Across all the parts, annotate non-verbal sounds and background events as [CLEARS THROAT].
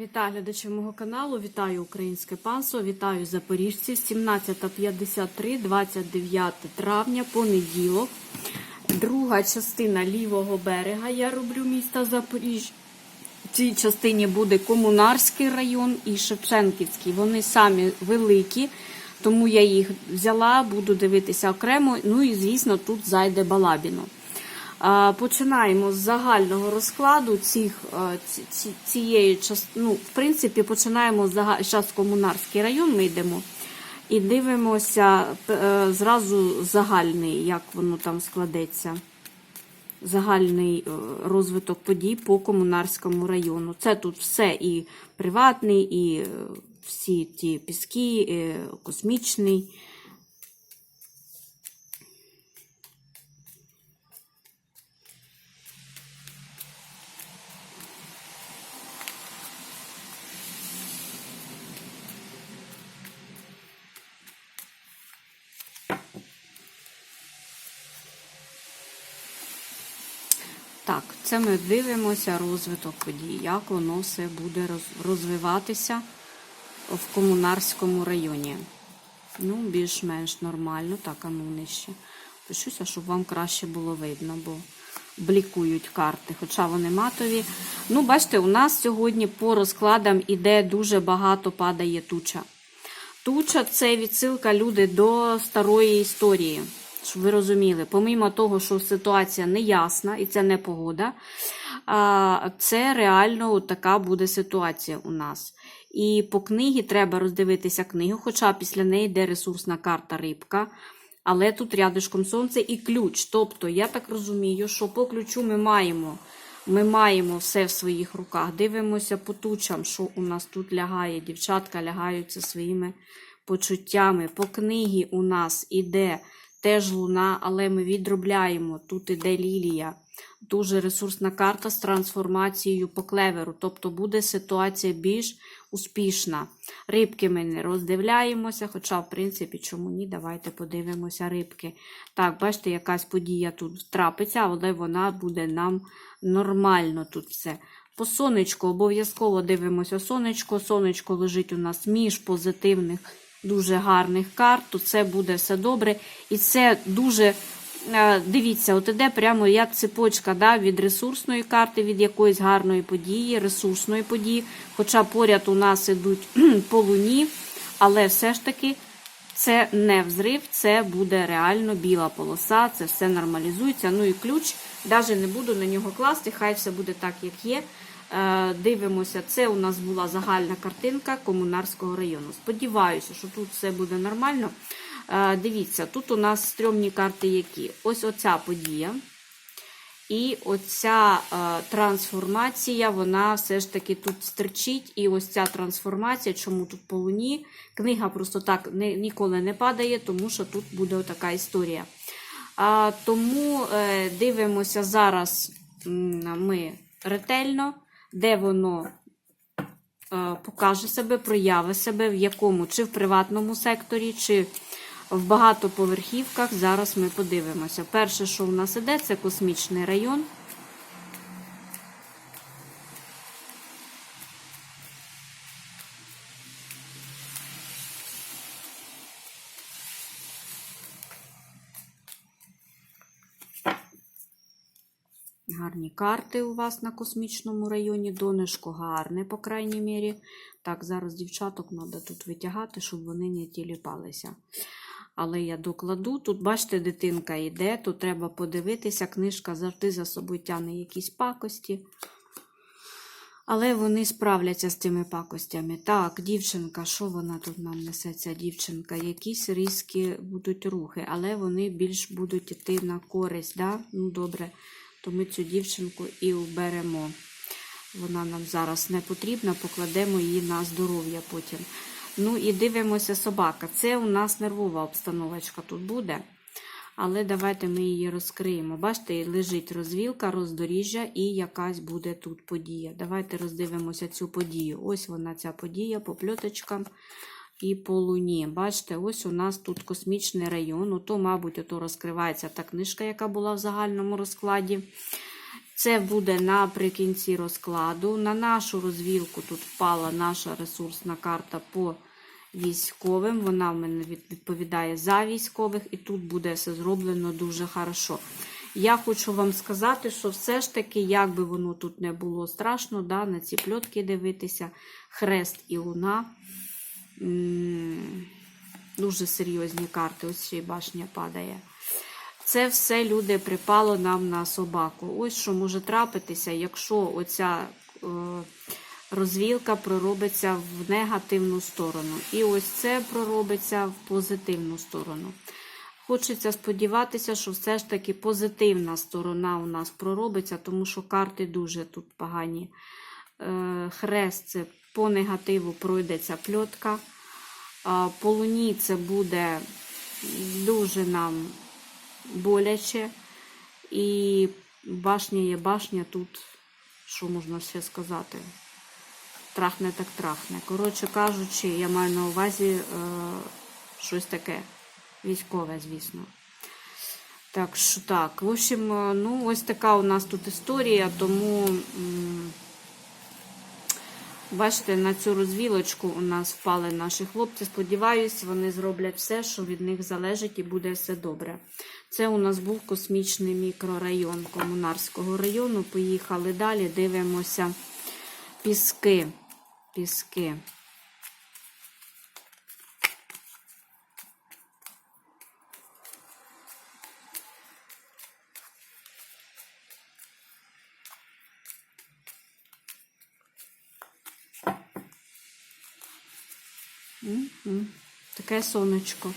Вітаю глядачів мого каналу, вітаю українське панство, вітаю запоріжців. 17.53, 29 травня, понеділок. Друга частина лівого берега я роблю міста Запоріжжя. В цій частині буде Комунарський район і Шевченківський. Вони самі великі, тому я їх взяла, буду дивитися окремо. Ну і, звісно, тут зайде Балабіно. Починаємо з загального розкладу цих, ці- ці- цієї. Ну, в принципі, починаємо з зараз Комунарський район. Ми йдемо і дивимося е, зразу загальний, як воно там складеться. Загальний е, розвиток подій по Комунарському району. Це тут все і приватний, і е, всі ті піски, і космічний. Так, це ми дивимося розвиток подій, як воно все буде розвиватися в Комунарському районі. Ну, більш-менш нормально, так, а ну нижче. Пишуся, щоб вам краще було видно, бо блікують карти, хоча вони матові. Ну, бачите, у нас сьогодні по розкладам іде дуже багато падає туча. Туча це відсилка люди до старої історії. Щоб ви розуміли, помимо того, що ситуація неясна і це не погода, це реально така буде ситуація у нас. І по книгі треба роздивитися книгу, хоча після неї йде ресурсна карта рибка. Але тут рядишком сонце і ключ. Тобто, я так розумію, що по ключу ми маємо. Ми маємо все в своїх руках. Дивимося по тучам, що у нас тут лягає. Дівчатка лягаються своїми почуттями. По книгі у нас іде теж луна, але ми відробляємо. Тут іде лілія. Дуже ресурсна карта з трансформацією по клеверу. Тобто буде ситуація більш успішна. Рибки ми не роздивляємося, хоча, в принципі, чому ні, давайте подивимося рибки. Так, бачите, якась подія тут трапиться, але вона буде нам нормально тут все. По сонечку обов'язково дивимося сонечко. Сонечко лежить у нас між позитивних, дуже гарних карт. Тут це буде все добре. І це дуже. е, Дивіться, от іде прямо як цепочка да, від ресурсної карти, від якоїсь гарної події, ресурсної події. Хоча поряд у нас ідуть [CLEARS THROAT] по луні, але все ж таки це не взрив, це буде реально біла полоса, це все нормалізується. Ну і ключ, навіть не буду на нього класти, хай все буде так, як є. Е, Дивимося, це у нас була загальна картинка Комунарського району. Сподіваюся, що тут все буде нормально. Е, Дивіться, тут у нас стрьомні карти які. Ось оця подія. І оця е, трансформація, вона все ж таки тут стерчить. І ось ця трансформація, чому тут по луні? Книга просто так ніколи не падає, тому що тут буде така історія. Тому дивимося зараз ми ретельно, де воно е, покаже себе, прояви себе, в якому, чи в приватному секторі, чи в багатоповерхівках. Зараз ми подивимося. Перше, що в нас іде, це космічний район. Карти у вас на космічному районі. Донечко гарне, по крайній мірі. Так, зараз дівчаток треба тут витягати, щоб вони не тіліпалися. Але я докладу. Тут, бачите, дитинка йде, тут треба подивитися. Книжка завжди за собою тягне якісь пакості. Але вони справляться з цими пакостями. Так, дівчинка, що вона тут нам несе, ця дівчинка? Якісь різкі будуть рухи, але вони більш будуть йти на користь. Да? Ну, добре, то ми цю дівчинку і уберемо. Вона нам зараз не потрібна, покладемо її на здоров'я потім. Ну і дивимося собака. Це у нас нервова обстановочка тут буде. Але давайте ми її розкриємо. Бачите, лежить розвілка, роздоріжжя і якась буде тут подія. Давайте роздивимося цю подію. Ось вона, ця подія по пльоточкам і по. Бачите, ось у нас тут космічний район. Ото, мабуть, ото розкривається та книжка, яка була в загальному розкладі. Це буде наприкінці розкладу. На нашу розвілку тут впала наша ресурсна карта по військовим. Вона в мене відповідає за військових, і тут буде все зроблено дуже хорошо. Я хочу вам сказати, що все ж таки, як би воно тут не було страшно, да, на ці пльотки дивитися, хрест і луна. Дуже серйозні карти. Ось ще й башня падає. Це все люди припало нам на собаку. Ось що може трапитися, якщо оця е, розвілка проробиться в негативну сторону. І ось це проробиться в позитивну сторону. Хочеться сподіватися, що все ж таки позитивна сторона у нас проробиться, тому що карти дуже тут погані. Е, Хрест це по негативу пройдеться пльотка. По луні це буде дуже нам боляче. І башня є башня тут, що можна ще сказати? Трахне так трахне. Коротше кажучи, я маю на увазі е, щось таке військове, звісно. Так що так, в общем, е, ну ось така у нас тут історія, тому. Бачите, на цю розвілочку у нас впали наші хлопці. Сподіваюсь, вони зроблять все, що від них залежить, і буде все добре. Це у нас був космічний мікрорайон Комунарського району. Поїхали далі, дивимося піски. Піски. Таке сонечко.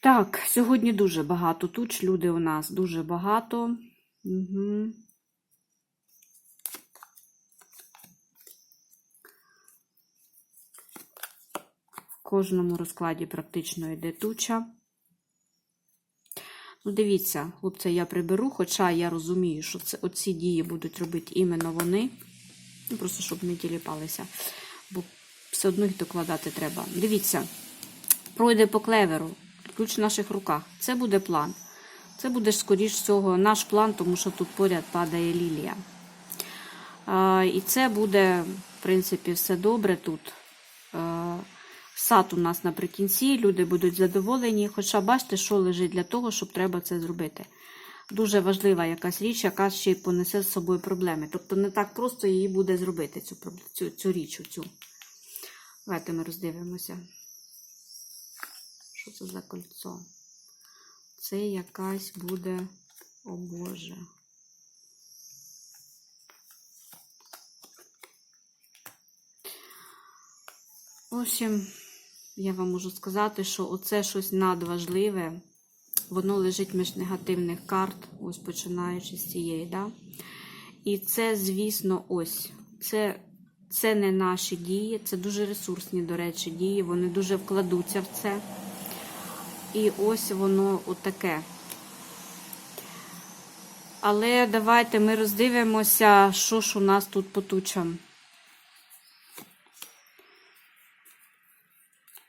Так, сьогодні дуже багато туч. Люди у нас дуже багато. Угу. Кожному розкладі практично йде туча. Ну, дивіться, хлопці, я приберу, хоча я розумію, що це, оці дії будуть робити іменно вони. Ну, просто щоб не тіліпалися, бо все одно їх докладати треба. Дивіться, пройде по клеверу, ключ в наших руках. Це буде план. Це буде, скоріш всього, наш план, тому що тут поряд падає лілія. А, і це буде, в принципі, все добре тут. Сад у нас наприкінці, люди будуть задоволені. Хоча бачите, що лежить для того, щоб треба це зробити. Дуже важлива якась річ, яка ще й понесе з собою проблеми. Тобто не так просто її буде зробити, цю, цю, цю річ. Цю. Давайте ми роздивимося. Що це за кольцо? Це якась буде, о Боже. В общем, я вам можу сказати, що оце щось надважливе. Воно лежить між негативних карт, ось починаючи з цієї, да? І це, звісно, ось. Це, це не наші дії, це дуже ресурсні, до речі, дії. Вони дуже вкладуться в це. І ось воно отаке. Але давайте ми роздивимося, що ж у нас тут по тучам.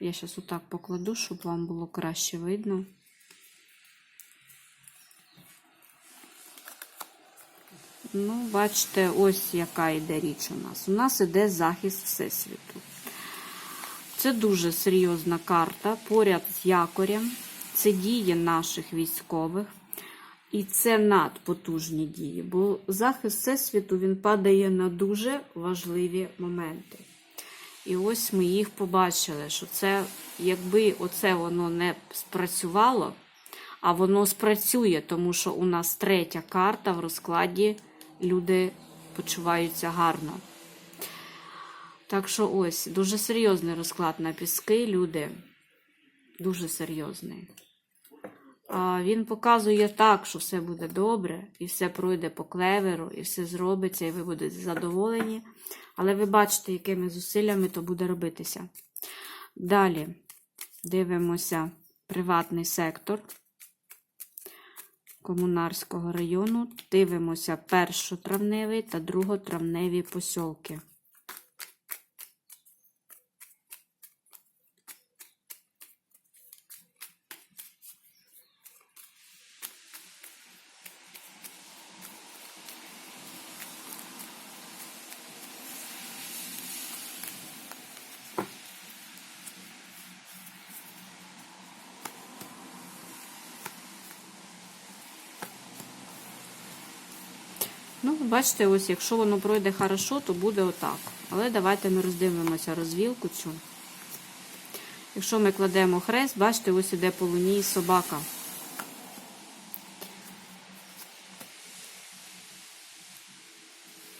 Я зараз отак покладу, щоб вам було краще видно. Ну, бачите, ось яка йде річ у нас. У нас іде захист Всесвіту. Це дуже серйозна карта поряд з якорем. Це дії наших військових. І це надпотужні дії, бо захист Всесвіту він падає на дуже важливі моменти. І ось ми їх побачили, що це, якби оце воно не спрацювало, а воно спрацює, тому що у нас третя карта в розкладі люди почуваються гарно. Так що ось, дуже серйозний розклад на піски, люди. Дуже серйозний. Він показує так, що все буде добре, і все пройде по клеверу, і все зробиться, і ви будете задоволені. Але ви бачите, якими зусиллями то буде робитися. Далі дивимося приватний сектор. Комунарського району. Дивимося першотравневий та друготравневі посілки. Ну, бачите, ось якщо воно пройде хорошо, то буде отак. Але давайте ми роздивимося розвілку цю. Якщо ми кладемо хрест, бачите, ось іде по лунії собака.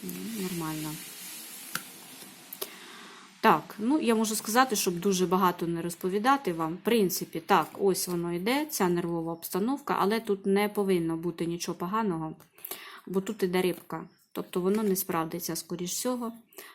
Ну, Нормально. Так, ну я можу сказати, щоб дуже багато не розповідати вам. В принципі, так, ось воно йде, ця нервова обстановка, але тут не повинно бути нічого поганого, бо тут іде рибка. Тобто воно не справдиться, скоріш всього.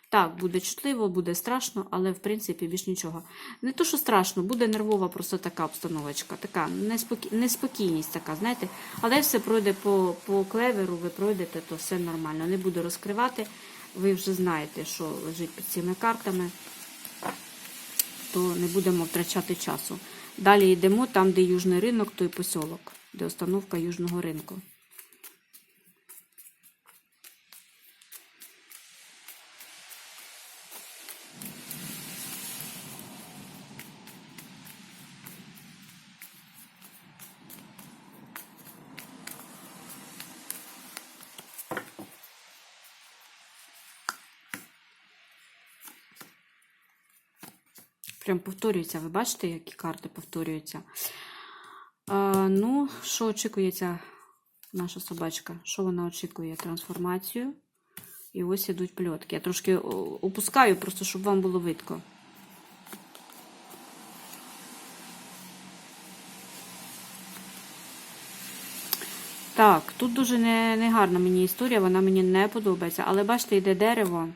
Так, буде чутливо, буде страшно, але в принципі більш нічого. Не то, що страшно, буде нервова просто така обстановочка, така неспокі... неспокійність така, знаєте. Але все пройде по, по клеверу, ви пройдете, то все нормально. Не буду розкривати. Ви вже знаєте, що лежить під цими картами, то не будемо втрачати часу. Далі йдемо там, де южний ринок, той посілок, де установка южного ринку. Прям повторюється. Ви бачите, які карти повторюються? А, ну, що очікується наша собачка? Що вона очікує? Трансформацію. І ось ідуть пльотки. Я трошки опускаю, просто щоб вам було видко. Так, тут дуже не, не мені історія, вона мені не подобається. Але бачите, йде дерево.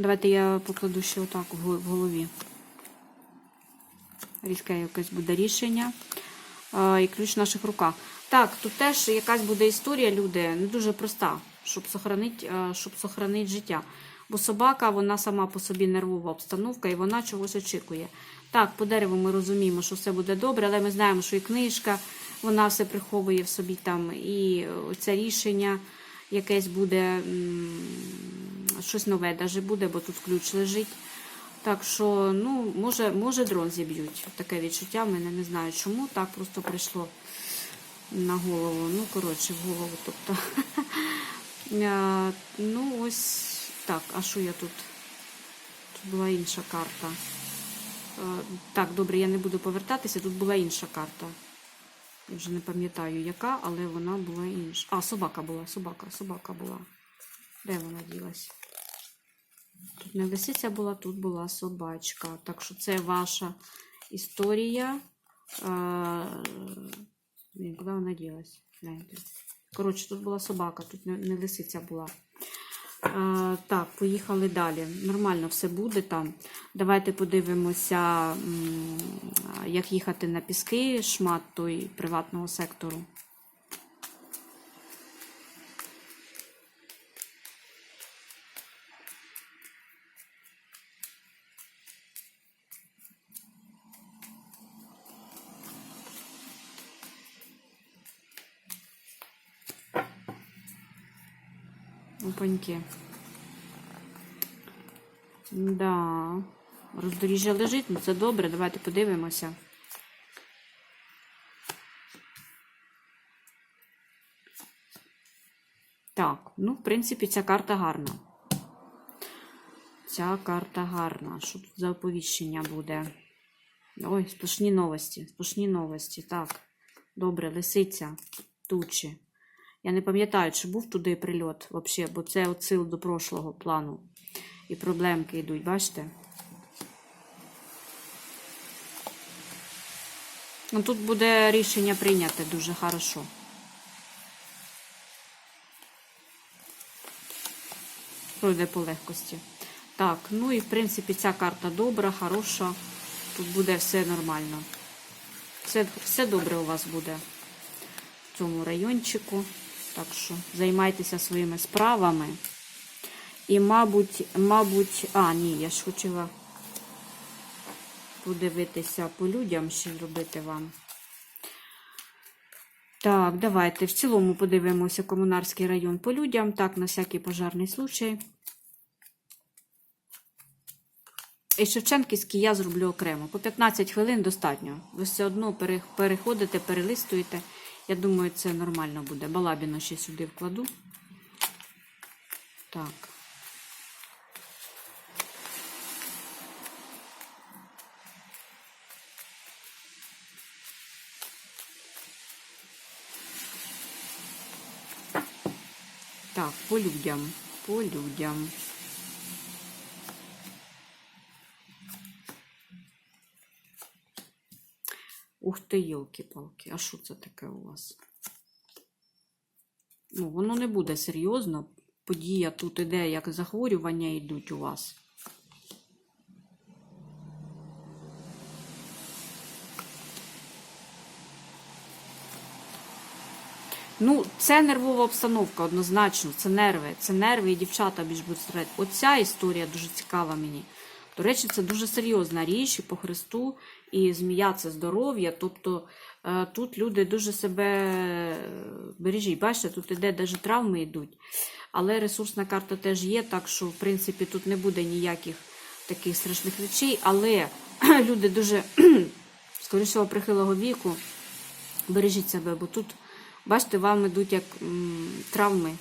Давайте я покладу ще отак в голові. Різке якесь буде рішення. І ключ в наших руках. Так, тут теж якась буде історія, люди, не дуже проста, щоб сохранити, щоб сохранити життя. Бо собака, вона сама по собі нервова обстановка і вона чогось очікує. Так, по дереву ми розуміємо, що все буде добре, але ми знаємо, що і книжка, вона все приховує в собі там, і це рішення якесь буде щось нове даже буде, бо тут ключ лежить. Так що, ну, може, може дрон зіб'ють. Таке відчуття в мене не знаю чому. Так просто прийшло на голову. Ну, коротше, в голову. Тобто. [LAUGHS] Ну, ось так, а що я тут? Тут була інша карта. Так, добре, я не буду повертатися. Тут була інша карта. Я вже не пам'ятаю, яка, але вона була інша. А, собака була, собака, собака була. Де вона ділась? Тут не лисиця була, тут була собачка. Так що це ваша історія. А, Блін, куди вона ділась? Коротше, тут була собака, тут не, лисиця була. А, так, поїхали далі. Нормально все буде там. Давайте подивимося, як їхати на піски, шмат той приватного сектору. Опаньки. Да. Роздоріжжя лежить, ну це добре. Давайте подивимося. Так, ну, в принципі, ця карта гарна. Ця карта гарна. Що тут за оповіщення буде? Ой, сплошні новості. Сплошні новості. Так. Добре, лисиця, тучі. Я не пам'ятаю, чи був туди прильот взагалі, бо це отсил до прошлого плану. І проблемки йдуть, бачите? Ну, тут буде рішення прийняте дуже хорошо. Пройде по легкості. Так, ну і в принципі ця карта добра, хороша. Тут буде все нормально. Все, все добре у вас буде в цьому райончику. Так що займайтеся своїми справами. І, мабуть, мабуть, а, ні, я ж хотіла подивитися по людям, що зробити вам. Так, давайте в цілому подивимося комунарський район по людям. Так, на всякий пожарний случай. І Шевченківський я зроблю окремо. По 15 хвилин достатньо. Ви все одно переходите, перелистуєте. Я думаю, це нормально буде. Балабіно ще сюди вкладу. Так. Так, по людям. По людям. Ух ти, йолки-палки, а що це таке у вас? Ну, воно не буде серйозно. Подія тут іде, як захворювання йдуть у вас. Ну, це нервова обстановка однозначно, це нерви, це нерви і дівчата більш будуть. Оця історія дуже цікава мені. До речі, це дуже серйозна річ і по Христу, і змія це здоров'я. Тобто е, тут люди дуже себе е, бережіть. Бачите, тут іде навіть травми йдуть. Але ресурсна карта теж є, так що, в принципі, тут не буде ніяких таких страшних речей. Але [CLEARS THROAT] люди дуже, [CLEARS THROAT] скоріше прихилого віку, бережіть себе, бо тут, бачите, вам йдуть як травми,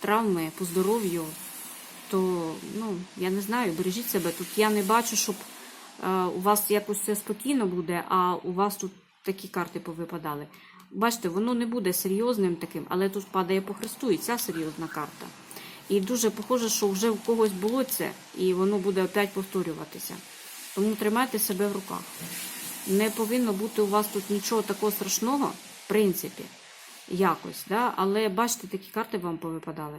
травми по здоров'ю, то ну, я не знаю, бережіть себе. Тут я не бачу, щоб е, у вас якось все спокійно буде, а у вас тут такі карти повипадали. Бачите, воно не буде серйозним таким, але тут падає по Христу, і ця серйозна карта. І дуже похоже, що вже в когось було це, і воно буде опять повторюватися. Тому тримайте себе в руках. Не повинно бути у вас тут нічого такого страшного, в принципі, якось, да? але бачите, такі карти вам повипадали.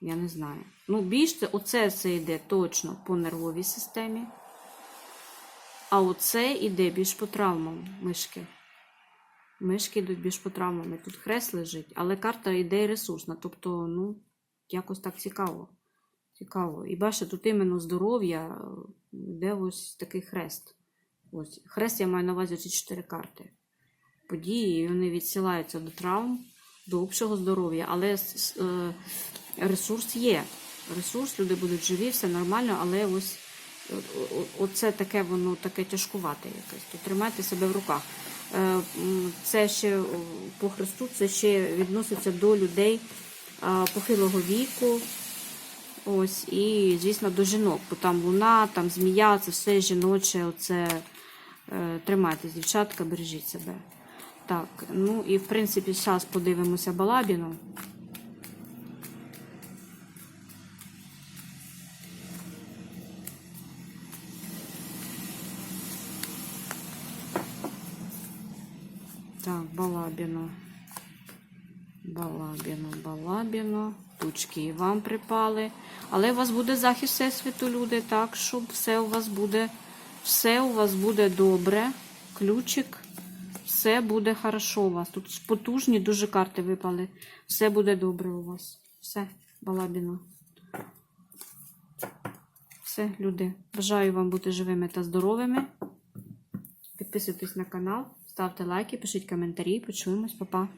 Я не знаю. Ну, більш це, оце це йде точно по нервовій системі. А оце йде більш по травмам мишки. Мишки йдуть більш по травмам. Тут хрест лежить, але карта йде ресурсна. Тобто, ну, якось так цікаво. Цікаво. І бачите, тут іменно здоров'я, йде ось такий хрест. Ось. Хрест я маю на увазі ці чотири карти. Події, і вони відсилаються до травм, до общого здоров'я, але е, ресурс є. Ресурс, люди будуть живі, все нормально, але ось оце таке воно таке тяжкувате якесь. То тримайте себе в руках. Е, Це ще по Христу, це ще відноситься до людей е, похилого віку. Ось, і, звісно, до жінок, бо там луна, там змія, це все жіноче, оце е, тримайтесь, дівчатка, бережіть себе. Так, ну і в принципі, зараз подивимося балабіну. Так, балабіно. Балабіно, балабіно. Тучки і вам припали. Але у вас буде захист Всесвіту, люди, так, щоб все у вас буде, все у вас буде добре. Ключик, все буде хорошо у вас. Тут потужні дуже карти випали. Все буде добре у вас. Все, балабіно. Все, люди. Бажаю вам бути живими та здоровими. Підписуйтесь на канал, ставте лайки, пишіть коментарі. Почуємось, Па-па.